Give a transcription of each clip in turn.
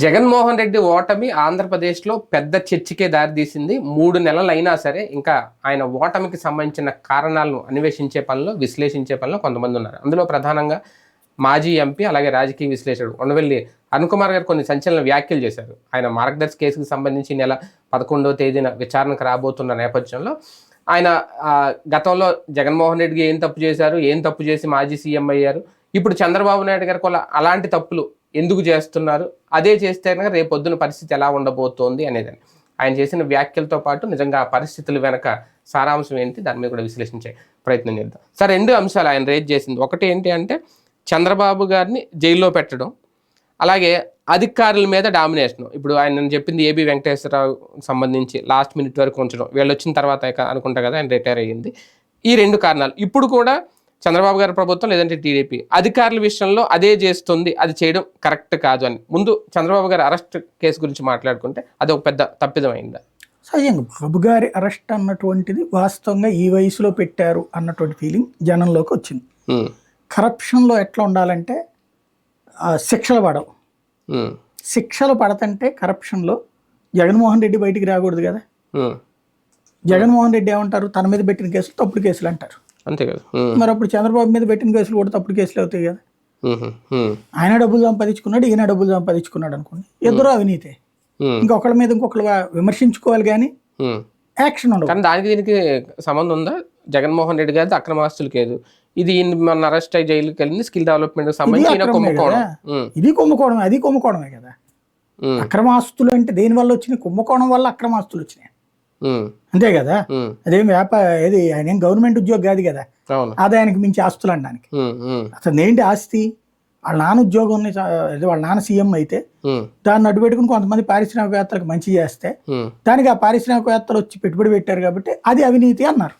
జగన్మోహన్ రెడ్డి ఓటమి ఆంధ్రప్రదేశ్లో పెద్ద చర్చకే దారితీసింది. మూడు నెలలైనా సరే ఇంకా ఆయన ఓటమికి సంబంధించిన కారణాలను అన్వేషించే పనిలో విశ్లేషించే పనిలో కొంతమంది ఉన్నారు. అందులో ప్రధానంగా మాజీ ఎంపీ అలాగే రాజకీయ విశ్లేషకుడు ఉండవెల్లి అరుణ్ కుమార్ గారు కొన్ని సంచలన వ్యాఖ్యలు చేశారు. ఆయన మార్గదర్శి కేసుకు సంబంధించి నెల పదకొండవ తేదీన విచారణకు రాబోతున్న నేపథ్యంలో ఆయన గతంలో జగన్మోహన్ రెడ్డికి ఏం తప్పు చేశారు ఏం తప్పు చేసి మాజీ సీఎం అయ్యారు. ఇప్పుడు చంద్రబాబు నాయుడు గారికి కూడా అలాంటి తప్పులు ఎందుకు చేస్తున్నారు? అదే చేస్తే కనుక రేపొద్దున పరిస్థితి ఎలా ఉండబోతోంది అనేది ఆయన చేసిన వ్యాఖ్యలతో పాటు నిజంగా ఆ పరిస్థితుల వెనక సారాంశం ఏంటి? దాని మీద కూడా విశ్లేషించే ప్రయత్నం చేద్దాం. సార్ రెండు అంశాలు ఆయన రేజ్ చేసింది. ఒకటి ఏంటి అంటే చంద్రబాబు గారిని జైల్లో పెట్టడం అలాగే అధికారుల మీద డామినేషన్ ఇప్పుడు ఆయన నేను చెప్పింది ఏబి వెంకటేశ్వరరావు సంబంధించి లాస్ట్ మినిట్ వరకు ఉంచడం. వీళ్ళు వచ్చిన తర్వాత అనుకుంటా కదా ఆయన రిటైర్ అయ్యింది. ఈ రెండు కారణాలు. ఇప్పుడు కూడా చంద్రబాబు గారి ప్రభుత్వం లేదంటే టీడీపీ అధికారుల విషయంలో అదే చేస్తుంది అది చేయడం కరెక్ట్ కాదు అని. ముందు చంద్రబాబు గారి అరెస్ట్ కేసు గురించి మాట్లాడుకుంటే అది ఒక పెద్ద తప్పిదం అయిందా సహజంగా బాబు గారి అరెస్ట్ అన్నటువంటిది వాస్తవంగా ఈ వయసులో పెట్టారు అన్నటువంటి ఫీలింగ్ జనంలోకి వచ్చింది. కరప్షన్లో ఎట్లా ఉండాలంటే శిక్షలు పడవు. శిక్షలు పడతంటే కరప్షన్లో జగన్మోహన్ రెడ్డి బయటికి రాకూడదు కదా. జగన్మోహన్ రెడ్డి ఏమంటారు? తన మీద పెట్టిన కేసులు తప్పుడు కేసులు అంటారు. అంతే కదా. మరి అప్పుడు చంద్రబాబు మీద పెట్టిన కేసులు కూడా తప్పుడు కేసులు అవుతాయి కదా. ఆయన డబ్బులు సంపాదించుకున్నాడు ఈయన డబ్బులు సంపాదించుకున్నాడు అనుకోండి. ఇద్దరు అవినీతే. ఇంకొకళ్ళ మీద ఇంకొకళ్ళు విమర్శించుకోవాలి కానీ. యాక్షన్ ఉండదు కానీ దానికి దీనికి సంబంధం ఉందా? జగన్మోహన్ రెడ్డి గారి అక్రమాస్తులు లేదు ఇది మన అరెస్ట్ అయ్యి జైలుకి వెళ్ళింది స్కిల్ డెవలప్మెంట్ సంబంధించి కుంభకోణం. ఇది కుంభకోణం అది కుంభకోణమే కదా. అక్రమాస్తులు అంటే దేని వల్ల వచ్చినాయి? కుంభకోణం వల్ల అక్రమాస్తులు వచ్చినాయి. అంతే కదా? అదేం వ్యాపార ఏది ఆయన ఏం గవర్నమెంట్ ఉద్యోగం కాదు కదా? ఆదాయానికి మించి ఆస్తులు అనడానికి. అసలు ఏంటి ఆస్తి? వాళ్ళ నాన్న ఉద్యోగం వాళ్ళ నాన్న సీఎం అయితే దాన్ని అడ్డు పెట్టుకుని కొంతమంది పారిశ్రామికవేత్తలకు మంచి చేస్తే దానికి ఆ పారిశ్రామికవేత్తలు వచ్చి పెట్టుబడి పెట్టారు కాబట్టి అది అవినీతి అన్నారు.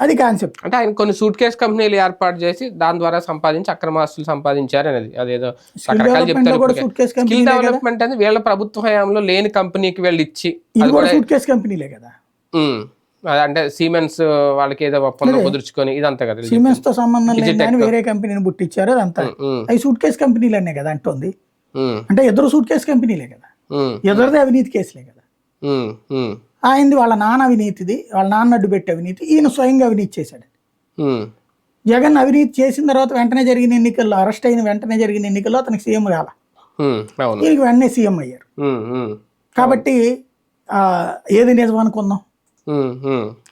అది కాన్సెప్ట్. అంటే ఆయన కొన్ని సూట్ కేస్ కంపెనీలు ఏర్పాటు చేసి దాని ద్వారా సంపాదించి అక్రమాస్తులు సంపాదించారు అనేది. అదేదో రకరకాలు చెప్తారు స్కిల్ డెవలప్మెంట్ అనేది వీళ్ళ ప్రభుత్వ హయాంలో లేని కంపెనీకి వెళ్ళి ఇచ్చి సూట్ కేసు కంపెనీలే కదా? అంటే సిమెంట్స్ వాళ్ళకి ఏదో ఒప్పందం కుదుర్చుకొని ఇదంతా కదా. సిమెంట్స్తో సంబంధం లేని దాన్ని వేరే కంపెనీని పుట్టించారు అదంతా. అవి సూట్ కేసు కంపెనీలనే కదా అంటుంది. అంటే ఇద్దరు సూట్ కేసు కంపెనీలే కదా. ఎదురుదే అవినీతి కేసులే కదా. ఆయనది వాళ్ళ నాన్న అవినీతిది వాళ్ళ నాన్న అడ్డు పెట్టి అవినీతి ఈయన స్వయంగా అవినీతి చేశాడు. జగన్ అవినీతి చేసిన తర్వాత వెంటనే జరిగిన ఎన్నికల్లో అరెస్ట్ అయిన వెంటనే జరిగిన ఎన్నికల్లో అతనికి సీఎం కాల ఈయనకి వెంటనే సీఎం అయ్యారు. కాబట్టి ఏది నిజం అనుకుందాం?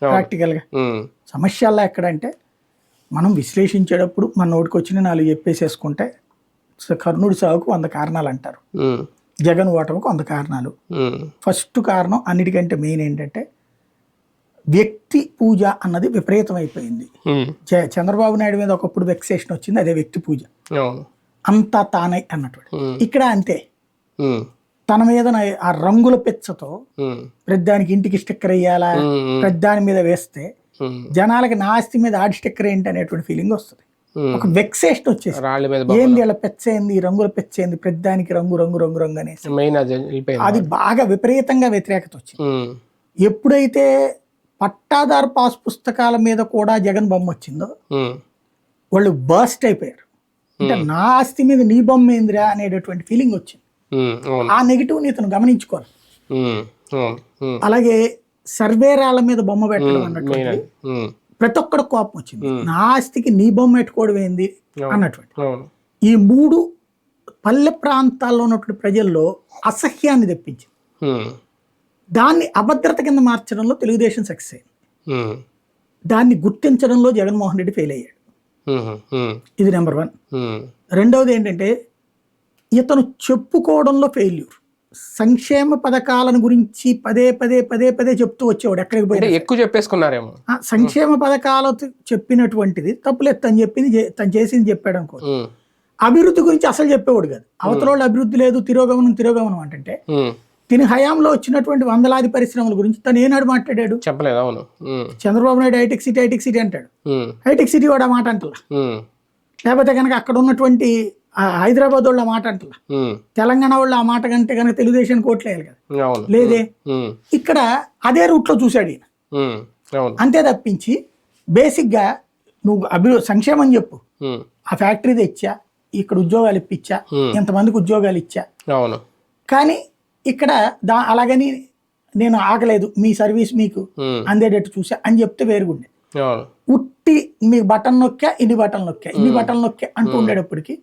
ప్రాక్టికల్గా. ఉమ్, సమస్యల్లో ఎక్కడంటే మనం విశ్లేషించేటప్పుడు మన నోటికి వచ్చిన నాలుగు చెప్పేసేసుకుంటే కర్ణుడి సాగుకు వంద కారణాలు అంటారు జగన్ ఓటమికి వంద కారణాలు. ఫస్ట్ కారణం అన్నిటికంటే మెయిన్ ఏంటంటే వ్యక్తి పూజ అన్నది విపరీతం అయిపోయింది చంద్రబాబు నాయుడు మీద ఒకప్పుడు వెక్సేషన్ వచ్చింది అదే వ్యక్తి పూజ. అంతా తానే అన్నట్టు. ఇక్కడ అంతే. తన మీద ఆ రంగుల పెచ్చతో ఉమ్, ప్రతిదానికి ఇంటికి స్టిక్కర్ వేయాలా ప్రతిదాని మీద వేస్తే జనాలకి నా ఆస్తి మీద ఆడి స్టిక్కర్ ఏంటి అనేటువంటి ఫీలింగ్ వస్తుంది. ఒక వెక్సేషన్ వచ్చేసి రాళ్ళ మీద ఏంది ఇలా పెచ్చేంది? రంగుల పెచ్చేంది? ప్రతిదానికి రంగు రంగు రంగు రంగు అనేసి. మెయిన్ అది బాగా విపరీతంగా వ్యతిరేకత వచ్చింది. ఎప్పుడైతే పట్టాదారు పాస్ పుస్తకాల మీద కూడా జగన్ బొమ్మ వచ్చిందో వాళ్ళు బర్స్ట్ అయిపోయారు. అంటే నా ఆస్తి మీద నీ బొమ్మ ఏందిరా అనేటటువంటి ఫీలింగ్ వచ్చింది. ఆ నెగిటివ్ ఇతను గమనించుకోవాలి. ఉమ్, అవును. ఉమ్, అలాగే సర్వేరాల మీద బొమ్మ పెట్టడం ఉమ్, ప్రతి ఒక్కడు కోపం వచ్చింది. నా ఆస్తికి నీ బొమ్మ పెట్టుకోవడం ఏంది? అన్నటువంటి. ఈ మూడు పల్లె ప్రాంతాల్లో ఉన్నటువంటి ప్రజల్లో అసహ్యాన్ని తెప్పించింది. దాన్ని అభద్రత కింద మార్చడంలో తెలుగుదేశం సక్సెస్ అయింది. దాన్ని గుర్తించడంలో జగన్మోహన్ రెడ్డి ఫెయిల్ అయ్యాడు. ఇది నెంబర్ వన్. రెండవది ఏంటంటే ఇతను చెప్పుకోవడంలో ఫెయిల్యూర్. సంక్షేమ పథకాలను గురించి పదే పదే పదే పదే చెప్తూ వచ్చేవాడు. ఎక్కడికి పోయినా ఎక్కువ చెప్పేసుకున్నారేమో. సంక్షేమ పథకాలు చెప్పినటువంటిది తప్పులేదు. తను చెప్పింది తను చేసింది చెప్పాడు అనుకో. అభివృద్ధి గురించి అసలు చెప్పేవాడు కాదు. అవతల వాళ్ళు అభివృద్ధి లేదు తిరోగమనం తిరోగమనం అంటే తిని హయాంలో వచ్చినటువంటి వందలాది పరిశ్రమల గురించి తను ఏనాడు మాట్లాడాడు? చెప్పలేదు అవును. Chandrababu Naidu hitech city hitech city అంటాడు. హైటెక్ సిటీ వాడు ఆ మాట అంటలా? లేకపోతే కనుక అక్కడ ఉన్నటువంటి హైదరాబాద్ వాళ్ళు ఆ మాట అంటలా. తెలంగాణ వాళ్ళు ఆ మాట కంటే కనుక తెలుగుదేశం కోట్లేయాలి కదా. లేదే? ఇక్కడ అదే రూట్లో చూశాడు ఈయన. అంతే తప్పించి బేసిక్గా నువ్వు అభి సంక్షేమం చెప్పు. ఆ ఫ్యాక్టరీ తెచ్చా ఇక్కడ ఉద్యోగాలు ఇప్పించా ఉమ్, ఇంతమందికి ఉద్యోగాలు ఇచ్చా. అవును. కానీ ఇక్కడ దా అలాగని నేను ఆగలేదు మీ సర్వీస్ మీకు అందేటట్టు చూసా అని చెప్తే వేరుగుండే. ఉట్టి మీ బటన్ నొక్కా ఇన్ని బటన్ నొక్కా ఇన్ని బటన్ నొక్కా అంటూ ఉండేటప్పటికి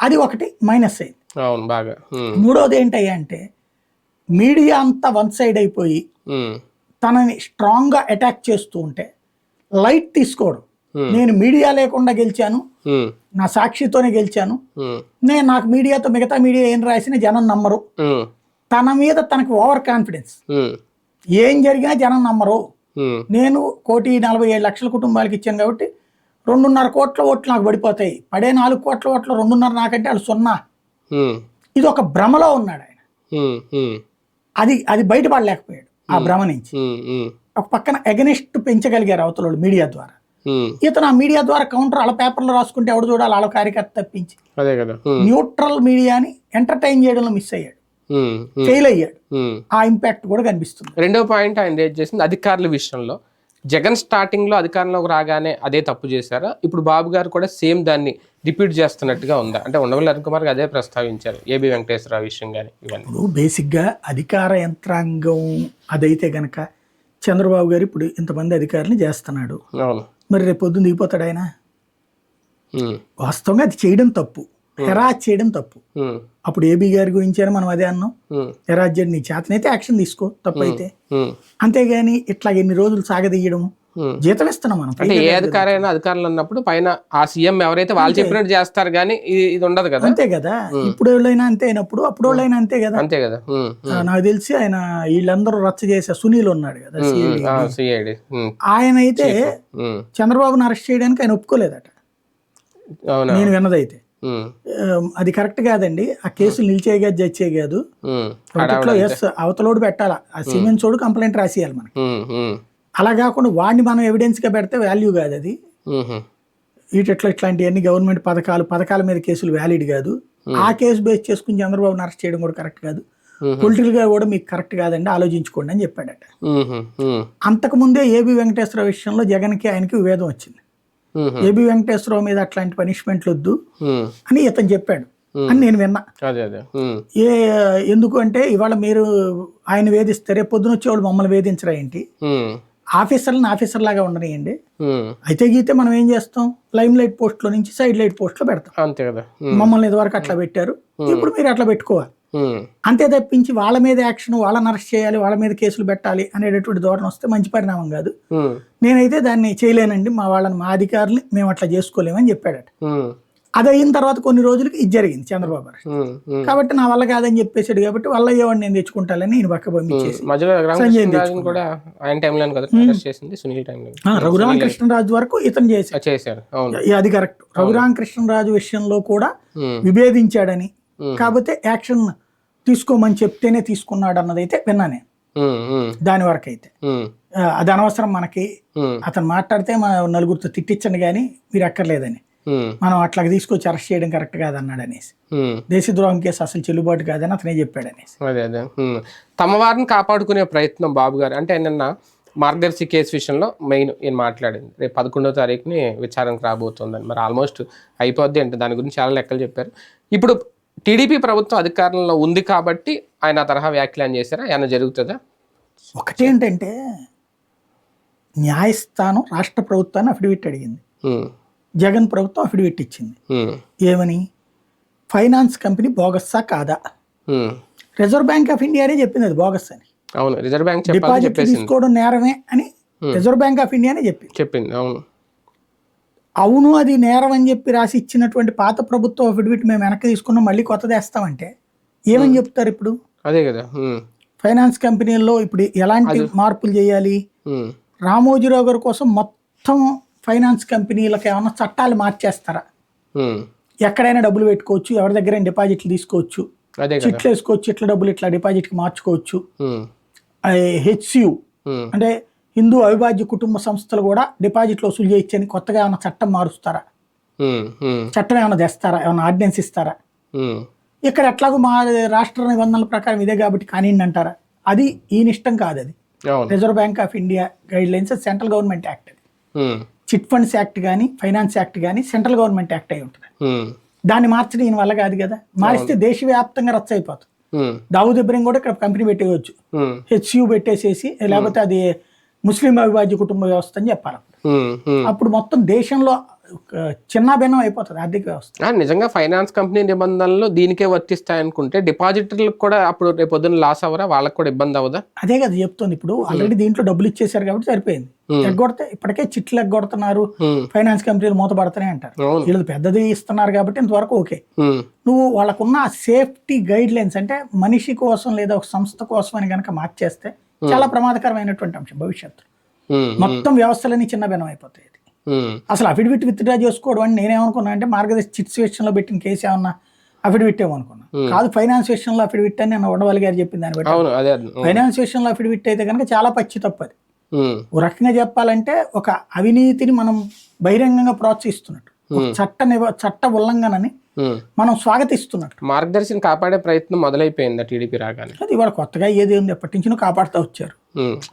అది ఒకటి మైనస్ అయింది. అవును బాగా. మూడోది ఏంటయ్యా అంటే మీడియా అంతా వన్ సైడ్ అయిపోయి తనని స్ట్రాంగ్గా అటాక్ చేస్తూ ఉంటే లైట్ తీసుకోవడం. నేను మీడియా లేకుండా గెలిచాను. నా సాక్షితోనే గెలిచాను. నేను నాకు మీడియాతో మిగతా మీడియా ఏం రాసినా జనం నమ్మరు. తన మీద తనకు ఓవర్ కాన్ఫిడెన్స్ ఏం జరిగినా జనం నమ్మరు. నేను కోటి నలభై ఏడు లక్షల కుటుంబాలకు ఇచ్చాను కాబట్టి రెండున్నర కోట్ల ఓట్లు నాకు పడిపోతాయి. పడే నాలుగు కోట్ల ఓట్లు రెండున్నర నాకంటే వాళ్ళు సున్నా. ఇది ఒక భ్రమలో ఉన్నాడు ఆయన. అది అది బయటపడలేకపోయాడు ఆ భ్రమ నుంచి. ఒక పక్కన ఎగనిస్ట్ పెంచగలిగారు అవతలోడు మీడియా ద్వారా. ఇతను ఆ మీడియా ద్వారా కౌంటర్ వాళ్ళ పేపర్లో రాసుకుంటే ఎవడు చూడాలి? వాళ్ళ కార్యకర్త తప్పించి. అదే కదా. ఉమ్, న్యూట్రల్ మీడియాని ఎంటర్టైన్ చేయడంలో మిస్ అయ్యాడు. ఫెయిల్ అయ్యాడు. ఆ ఇంపాక్ట్ కూడా కనిపిస్తుంది. రెండో పాయింట్ ఆయన రేట్ చేసింది అధికారుల విషయంలో. జగన్ స్టార్టింగ్లో అధికారంలోకి రాగానే అదే తప్పు చేశారా. ఇప్పుడు బాబు గారు కూడా సేమ్ దాన్ని రిపీట్ చేస్తున్నట్టుగా ఉందా? అంటే ఉండవల్లి అరుణ్ కుమార్ అదే ప్రస్తావించారు ఏబి వెంకటేశ్వరరావు విషయం కానీ ఇవన్నీ. ఇప్పుడు బేసిక్గా అధికార యంత్రాంగం అదైతే గనక చంద్రబాబు గారు ఇప్పుడు ఇంతమంది అధికారులు చేస్తున్నాడు. అవును. మరి రేపు పొద్దున్న దిగిపోతాడు ఆయన? వాస్తవంగా అది చేయడం తప్పు. హెరాజ్ చేయడం తప్పు. ఉమ్, అప్పుడు ఏబీ గారి గురించి అని మనం అదే అన్నాం. ఉమ్, హెరాజ్ చేయడం నీ చేతనైతే యాక్షన్ తీసుకో తప్పైతే. ఉమ్, అంతేగాని ఇట్లా ఎన్ని రోజులు సాగదీయడం. జీతం ఇస్తున్నాం మనం. అంటే ఏ అధికారైనా అధికారులు అన్నప్పుడు పైన ఆ సీఎం ఎవరైతే వాళ్ళు చెప్పినట్టు చేస్తారు కానీ ఇది ఉండదు కదా. అంతే కదా. ఇప్పుడు వాళ్ళైనా అంతే అయినప్పుడు అప్పుడు వాళ్ళైనా అంతే కదా. అంతే కదా. నాకు తెలిసి ఆయన వీళ్ళందరూ రచ్చ చేసే సునీల్ ఉన్నాడు కదా. సిఐడి. ఆయన అయితే చంద్రబాబును అరెస్ట్ చేయడానికి ఆయన ఒప్పుకోలేదట. నేను విన్నదైతే. అది కరెక్ట్ కాదండి. ఆ కేసులు నిలిచేయగా కాదు జడ్జ్ కాదు. ఒకటిలో ఎస్ అవతలోడు పెట్టాలా? ఆ సిమెంట్ చోడు కంప్లైంట్ రాసియాలి మనకి. అలా కాకుండా వాడిని మనం ఎవిడెన్స్గా పెడితే వాల్యూ కాదు అది. ఇట్లా ఇట్లాంటివన్నీ గవర్నమెంట్ పథకాలు పథకాల మీద కేసులు వ్యాలిడ్ కాదు. ఆ కేసు బేస్ చేసుకుని చంద్రబాబును అరెస్ట్ చేయడం కూడా కరెక్ట్ కాదు. పొలిటికల్గా కూడా మీకు కరెక్ట్ కాదండి ఆలోచించుకోండి అని చెప్పాడట. అంతకుముందే ఏబి వెంకటేశ్వరరావు విషయంలో జగన్కి ఆయనకి విభేదం వచ్చింది. ఏబి వెంకటేశ్వరరావు మీద అట్లాంటి పనిష్మెంట్లు వద్దు అని ఇతను చెప్పాడు. అని నేను విన్నా. ఏ ఎందుకు అంటే ఇవాళ మీరు ఆయన వేధిస్తే రేపు పొద్దున వచ్చేవాళ్ళు మమ్మల్ని వేధించరా ఏంటి? ఆఫీసర్లను ఆఫీసర్ లాగా ఉండనియండి. అయితే గీతే మనం ఏం చేస్తాం? లైమ్ లైట్ పోస్ట్లో నుంచి సైడ్ లైట్ పోస్ట్లో పెడతాం. అంతే కదా. ఉమ్, మమ్మల్ని ఇదివరకు అట్లా పెట్టారు. ఇప్పుడు మీరు అట్లా పెట్టుకోవాలి. అంతే తప్పించి వాళ్ళ మీద యాక్షన్ వాళ్ళని అరెస్ట్ చేయాలి వాళ్ళ మీద కేసులు పెట్టాలి అనేటటువంటి ధోరణి వస్తే మంచి పరిణామం కాదు. నేనైతే దాన్ని చేయలేనండి. మా వాళ్ళని మా అధికారులు మేము అట్లా చేసుకోలేమని చెప్పాడట. అది అయిన తర్వాత కొన్ని రోజులకి ఇది జరిగింది చంద్రబాబు. కాబట్టి నా వల్ల కాదని చెప్పేసాడు కాబట్టి వల్ల అయ్యేవాడిని నేను తెచ్చుకుంటానని నేను పక్క పంపించేసి రఘురామకృష్ణరాజు వరకు ఇతను చేశాడు. అది కరెక్ట్ రఘురామకృష్ణరాజు విషయంలో కూడా విభేదించాడని కాకపోతే యాక్షన్ తీసుకోమని చెప్తేనే తీసుకున్నాడు అన్నది అయితే విన్నా నేను దాని వరకు అయితే అది అనవసరం మనకి. అతను మాట్లాడితే మా నలుగురితో తిట్టించండి కానీ మీరు ఎక్కర్లేదని. మనం అట్లా తీసుకొచ్చి అరెస్ట్ చేయడం కరెక్ట్ కాదన్నాడు అనేసి. దేశద్రోహం కేసు అసలు చెల్లుబాటు కాదని అతనే చెప్పాడు అనేసి అదే. అదే. తమ వారిని కాపాడుకునే ప్రయత్నం బాబు గారు. అంటే నిన్న మార్గదర్శి కేసు విషయంలో మెయిన్ ఈయన మాట్లాడింది. రేపు పదకొండవ తారీఖుని విచారణకు రాబోతుందని. మరి ఆల్మోస్ట్ అయిపోద్ది అంటే దాని గురించి చాలా లెక్కలు చెప్పారు. ఇప్పుడు టీడీపీ ప్రభుత్వం అధికారంలో ఉంది కాబట్టి ఆయన తరహా వ్యాఖ్యానం చేశారా? ఏమైనా జరుగుతుందా? ఒకటేంటంటే న్యాయస్థానం రాష్ట్ర ప్రభుత్వాన్ని అఫిడవిట్ అడిగింది. జగన్ ప్రభుత్వం అఫిడవిట్ ఇచ్చింది. ఏమని? ఫైనాన్స్ కంపెనీ బోగస్సా కాదా. రిజర్వ్ బ్యాంక్ ఆఫ్ ఇండియానే చెప్పింది అది బోగస్ అని. అవును రిజర్వ్ బ్యాంక్ డిపాజిట్ తీసుకోవడం నేరమే అని రిజర్వ్ బ్యాంక్ ఆఫ్ ఇండియానే చెప్పింది. చెప్పింది అవును. అవును అది నేరం అని చెప్పి రాసి ఇచ్చినటువంటి పాత ప్రభుత్వం అఫిడవిట్ మేము వెనక్కి తీసుకున్నాం మళ్ళీ కొత్తది వేస్తామంటే ఏమని చెప్తారు ఇప్పుడు? అదే కదా ఫైనాన్స్ కంపెనీల్లో ఇప్పుడు ఎలాంటి మార్పులు చేయాలి? రామోజీరావు గారి కోసం మొత్తం ఫైనాన్స్ కంపెనీలకు ఏమన్నా చట్టాలు మార్చేస్తారా. ఎక్కడైనా డబ్బులు పెట్టుకోవచ్చు ఎవరి దగ్గర డిపాజిట్లు తీసుకోవచ్చు చిట్లు వేసుకోవచ్చు ఇట్లా డబ్బులు ఇట్లా డిపాజిట్కి మార్చుకోవచ్చు. హెచ్సియు అంటే హిందూ అవిభాజ్య కుటుంబ సంస్థలు కూడా డిపాజిట్లు వసూలు చేయొచ్చని కొత్తగా ఏమైనా చట్టం మారుస్తారా? చట్టం ఏమైనా తెస్తారా? ఏమైనా ఆర్డినెన్స్ ఇస్తారా? ఇక్కడ ఎట్లాగో మా రాష్ట్ర నిబంధనల ప్రకారం ఇదే కాబట్టి కానివ్వండి అంటారా? అది ఈయన ఇష్టం కాదు అది. Reserve Bank of India guideline central government act అది. చిట్ ఫండ్స్ యాక్ట్ కానీ ఫైనాన్స్ యాక్ట్ కానీ సెంట్రల్ గవర్నమెంట్ యాక్ట్ అయి ఉంటుంది. దాన్ని మార్చడం ఈయన వల్ల కాదు కదా? మారిస్తే దేశవ్యాప్తంగా రచ్చ అయిపోతుంది దావుద్ ఇబ్రహీం కూడా ఇక్కడ కంపెనీ పెట్టేయచ్చు హెచ్యూ పెట్టేసేసి లేకపోతే అది ముస్లిం అవిభాజ్య కుటుంబ వ్యవస్థ అని చెప్పాలి. అప్పుడు మొత్తం దేశంలో చిన్న భిన్నం అయిపోతుంది ఆర్థిక వ్యవస్థ. నిజంగా ఫైనాన్స్ కంపెనీ నిబంధనలు దీనికే వర్తిస్తాయి అనుకుంటే డిపాజిటర్లకు కూడా అప్పుడు రేపు పొద్దున్న లాస్ అవ్వరా? వాళ్ళకి కూడా ఇబ్బంది అవ్వదా? అదే కదా చెప్తుంది ఇప్పుడు. ఆల్రెడీ దీంట్లో డబ్బులు ఇచ్చేసారు కాబట్టి సరిపోయింది. ఎగ్గొడితే ఇప్పటికే చిట్లు ఎగ్గొడుతున్నారు. ఫైనాన్స్ కంపెనీలు మూతపడుతున్నాయి అంటారు. వీళ్ళు పెద్దది ఇస్తున్నారు కాబట్టి ఇంతవరకు ఓకే. నువ్వు వాళ్ళకున్న సేఫ్టీ గైడ్ లైన్స్ అంటే మనిషి కోసం లేదా ఒక సంస్థ కోసం అని కనుక మార్చేస్తే చాలా ప్రమాదకరమైనటువంటి అంశం భవిష్యత్తు మొత్తం వ్యవస్థలన్నీ చిన్న భిన్నం అయిపోతాయి అసలు అఫిడవిట్ విత్డ్రా చేసుకోవడం అని నేనేమనుకున్నా అంటే మార్గదర్శి చిట్స్ విషయంలో పెట్టిన కేసు ఏమన్నా అఫిడవిట్ ఏమనుకున్నా. కాదు ఫైనాన్స్ విషయంలో అఫిడవిట్ అని నేను ఉండవాలి గారు చెప్పింది దాన్ని బట్టి. ఫైనాన్స్ విషయంలో అఫిడవిట్ అయితే కనుక చాలా పచ్చి తప్పది ఓ రకంగా చెప్పాలంటే ఒక అవినీతిని మనం బహిరంగంగా ప్రోత్సహిస్తున్నట్టు. చట్ట చట్ట ఉల్లంఘనని. మనం స్వాగతిస్తున్నట్టు మార్గదర్శిని కాపాడే ప్రయత్నం మొదలైపోయిందా టీడీపీ రాగానే? అది ఇవాళ కొత్తగా ఏది ఉంది ఎప్పటి నుంచో కాపాడుతూ వచ్చారు.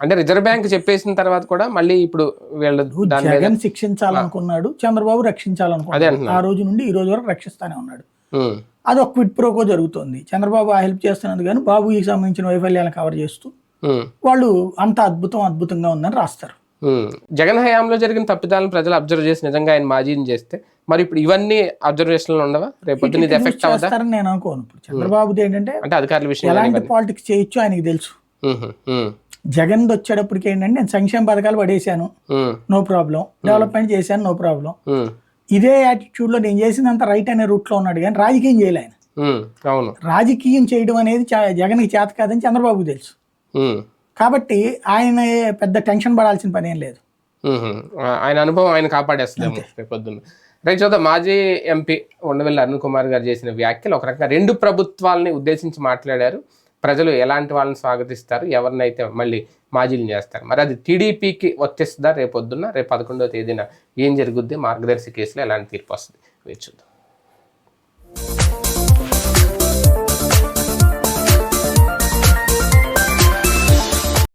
అంటే రిజర్వ్ బ్యాంక్ చెప్పేసిన తర్వాత కూడా మళ్ళీ ఇప్పుడు వీళ్ళు జగన్ శిక్షించాలనుకున్నాడు చంద్రబాబు రక్షించాలనుకున్నాడు. ఆ రోజు నుండి ఈ రోజు వరకు రక్షిస్తానే ఉన్నాడు. అది ఒక క్విట్ ప్రోకో జరుగుతుంది. చంద్రబాబు ఆ హెల్ప్ చేస్తున్నది కానీ బాబుకి సంబంధించిన వైఫల్యాలను కవర్ చేస్తూ వాళ్ళు అంత అద్భుతం అద్భుతంగా ఉందని రాస్తారు. జగన్ హయాంలో జరిగిన తప్పిదాలను ప్రజలు అబ్జర్వ్ చేసి నిజంగా ఆయన మాజీని చేస్తే మరి ఇప్పుడు ఇవన్నీ అబ్జర్వేషన్లు ఉండవా? ఇది ఎఫెక్ట్ అవుదా చేస్తారని నేను అనుకోను. ఇప్పుడు చంద్రబాబుది ఏంటంటే అంటే అధికారుల విషయం ఎలాంటి పాలిటిక్స్ చేయొచ్చు ఆయనకి తెలుసు. జగన్ వచ్చేటప్పటికి ఏంటంటే నేను సంక్షేమ పథకాలు పడేశాను. No problem. డెవలప్మెంట్ చేశాను నో ప్రాబ్లం. ఇదే యాటిట్యూడ్లో నేను చేసినంత రైట్ అనే రూట్లో ఉన్నాడు కానీ రాజకీయం చేయలే ఆయన. అవును. రాజకీయం చేయడం అనేది జగన్కి చేత కాదని చంద్రబాబుకి తెలుసు. కాబట్టి ఆయన పెద్ద టెన్షన్ పడాల్సిన పని ఏం లేదు. ఆయన అనుభవం ఆయన కాపాడేస్తుందేమో రేపొద్దున్న రైట్ చూద్దాం మాజీ ఎంపీ ఉండవల్లి అరుణ్ కుమార్ గారు చేసిన వ్యాఖ్యలు ఒక రకంగా రెండు ప్రభుత్వాలని ఉద్దేశించి మాట్లాడారు. ప్రజలు ఎలాంటి వాళ్ళని స్వాగతిస్తారు? ఎవరినైతే మళ్ళీ మాజీలు చేస్తారు? మరి అది టీడీపీకి వచ్చేస్తుందా? రేపొద్దున్న రేపు పదకొండవ తేదీన ఏం జరుగుద్ది? మార్గదర్శి కేసులో ఎలాంటి తీర్పు వస్తుంది? వేచి చూద్దాం.